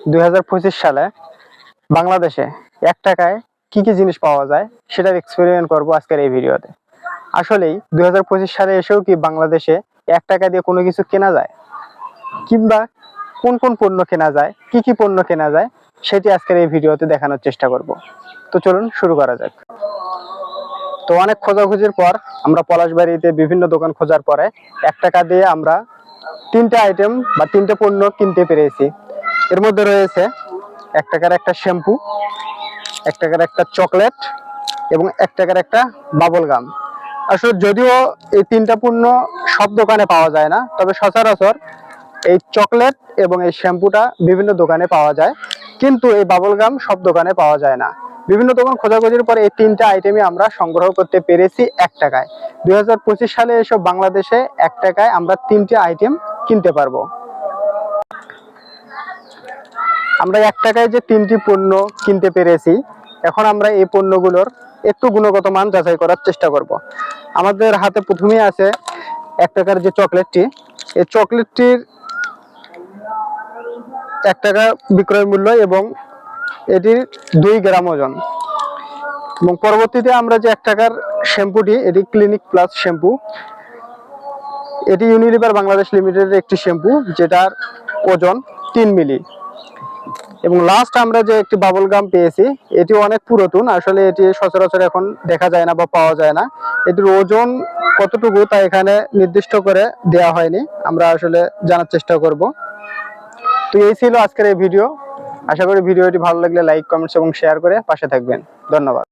দুই হাজার পঁচিশ সালে বাংলাদেশে এক টাকায় কি কি জিনিস পাওয়া যায় সেটার এক্সপেরিমেন্ট করব আজকের এই ভিডিওতে। আসলেই দুই হাজার পঁচিশ সালে এসেও কি বাংলাদেশে এক টাকা দিয়ে কোনো কিছু কেনা যায়? কিংবা কোন কোন পণ্য কেনা যায়? কি কি পণ্য কেনা যায়? সেটি আজকের এই ভিডিওতে দেখানোর চেষ্টা করব। তো চলুন শুরু করা যাক। তো অনেক খোঁজাখুঁজির পর আমরা পলাশবাড়িতে বিভিন্ন দোকান খোঁজার পরে এক টাকা দিয়ে আমরা তিনটে আইটেম বা তিনটে পণ্য কিনতে পেরেছি। এর মধ্যে রয়েছে এক টাকার একটা শ্যাম্পু এক টাকার একটা চকলেট এবং এক টাকার একটা বাবল গাম আসলে যদিও এই তিনটা পণ্য সব দোকানে পাওয়া যায় না, তবে সচরাচর এই চকলেট এবং এই শ্যাম্পুটা বিভিন্ন দোকানে পাওয়া যায়। কিন্তু এই বাবল গাম সব দোকানে পাওয়া যায় না। বিভিন্ন দোকান খোঁজাখুঁজির পরে এই তিনটা আইটেমই আমরা সংগ্রহ করতে পেরেছি এক টাকায়। দুই হাজার পঁচিশ সালে এসব বাংলাদেশে এক টাকায় আমরা তিনটে আইটেম কিনতে পারব। আমরা এক টাকায় যে তিনটি পণ্য কিনতে পেরেছি, এখন আমরা এই পণ্যগুলোর একটু গুণগত মান যাচাই করার চেষ্টা করব। আমাদের হাতে প্রথমেই আছে এক টাকার যে চকলেটটি, এই চকলেটটির এক টাকা বিক্রয় মূল্য এবং এটির দুই গ্রাম ওজন। এবং পরবর্তীতে আমরা যে এক টাকার শ্যাম্পুটি এটি ক্লিনিক প্লাস শ্যাম্পু। এটি ইউনিলিভার বাংলাদেশ লিমিটেডের একটি শ্যাম্পু, যেটার ওজন তিন মিলি। এবং লাস্ট আমরা যে একটি বাবল গাম পেয়েছি এটি অনেক পুরাতন, আসলে এটি সচরাচর এখন দেখা যায় না বা পাওয়া যায় না। এটির ওজন কতটুকু তা এখানে নির্দিষ্ট করে দেওয়া হয়নি, আমরা আসলে জানার চেষ্টা করব। তো এই ছিল আজকের এই ভিডিও আশা করি ভিডিওটি ভালো লাগলে লাইক কমেন্টস এবং শেয়ার করে পাশে থাকবেন। ধন্যবাদ।